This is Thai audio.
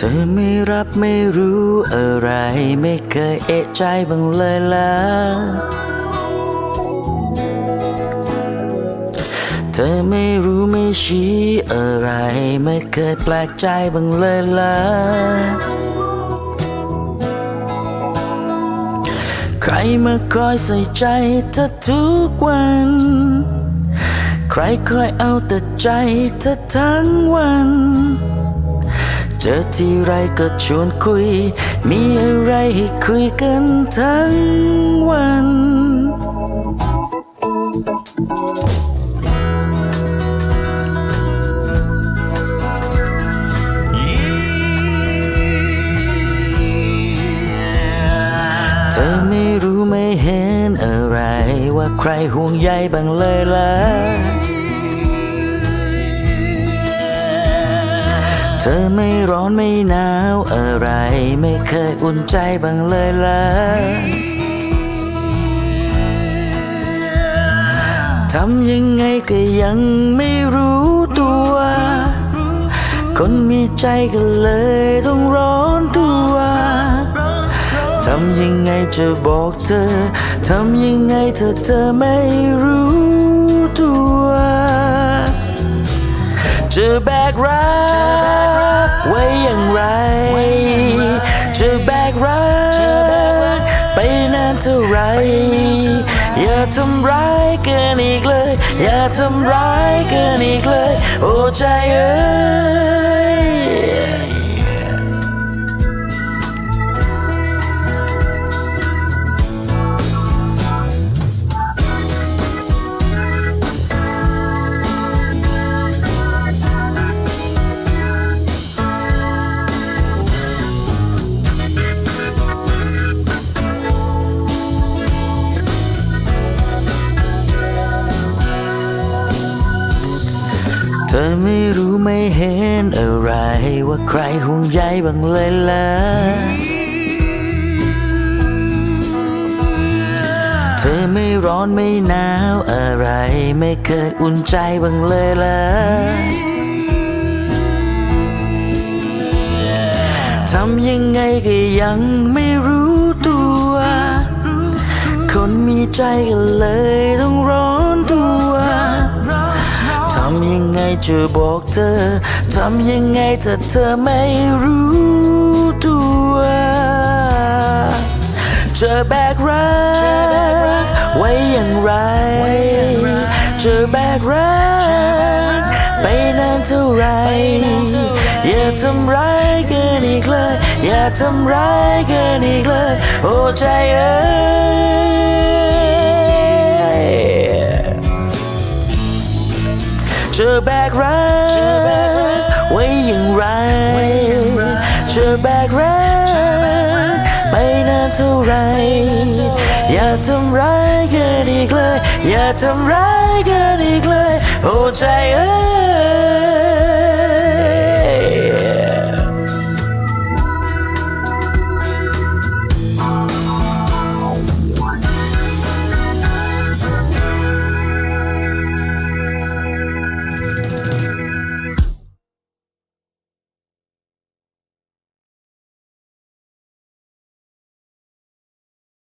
เธอไม่รับไม่รู้อะไรไม่เคยเอะใจบ้างเลยล่ะ เธอไม่รู้ไม่ชี้อะไรไม่เคยแปลกใจบ้างเลยล่ะ ใครมาคอยใส่ใจเธอทุกวัน ใครคอยเอาแต่ใจเธอทั้งวัน เจอทีไรก็ชวนคุย มีอะไรให้คุยกันทั้งวัน เธอไม่รู้ไม่เห็นอะไร ว่าใครห่วงใยบ้างเลยล่ะ ธอไม่ร้อนไม่หนาวอะไรไม่เคยอุ่นใจบ้างเลยล่ะทำยังไงก็ยังไม่รู้ตัว คนมีใจก็เลยต้องร้อนตัวทำยังไงจะบอกเธอ ทำยังไงเธอเธอไม่รู้ตัว จะแบกรักาทำร้ายกันอีกเลย อย่าทำร้ายกันอีกเลย โอ้ใจเอ้ย อไม่รู้ไม่เห็นอะไร ว่าใครห่วงใยบ้างเลยล่ะ เธอไม่ร้อนไม่หนาวอะไร ไม่เคยอุ่นใจบ้างเลยล่ะทำยังไงก็ยังไม่รู้ตัว คนมีใจก็เลยต้องร้อ จะบอกเธอ ทำยังไงถ้าเธอไม่รู้ตัวเจะแบกรัก ไว้อย่างไรเจะแบกรัก ไปนานเท่าไหรอย่าทำร้ายกันอีกเลย อย่าทำร้ายกันอีกเลย โอ้ใจเอ้ย แบกรักไว้อย่างไร เธอแบกรักไปนานเท่าไร อย่าทำร้ายกันอีกเลย อย่าทำร้ายกันอีกเลย โอ้ใจเอ้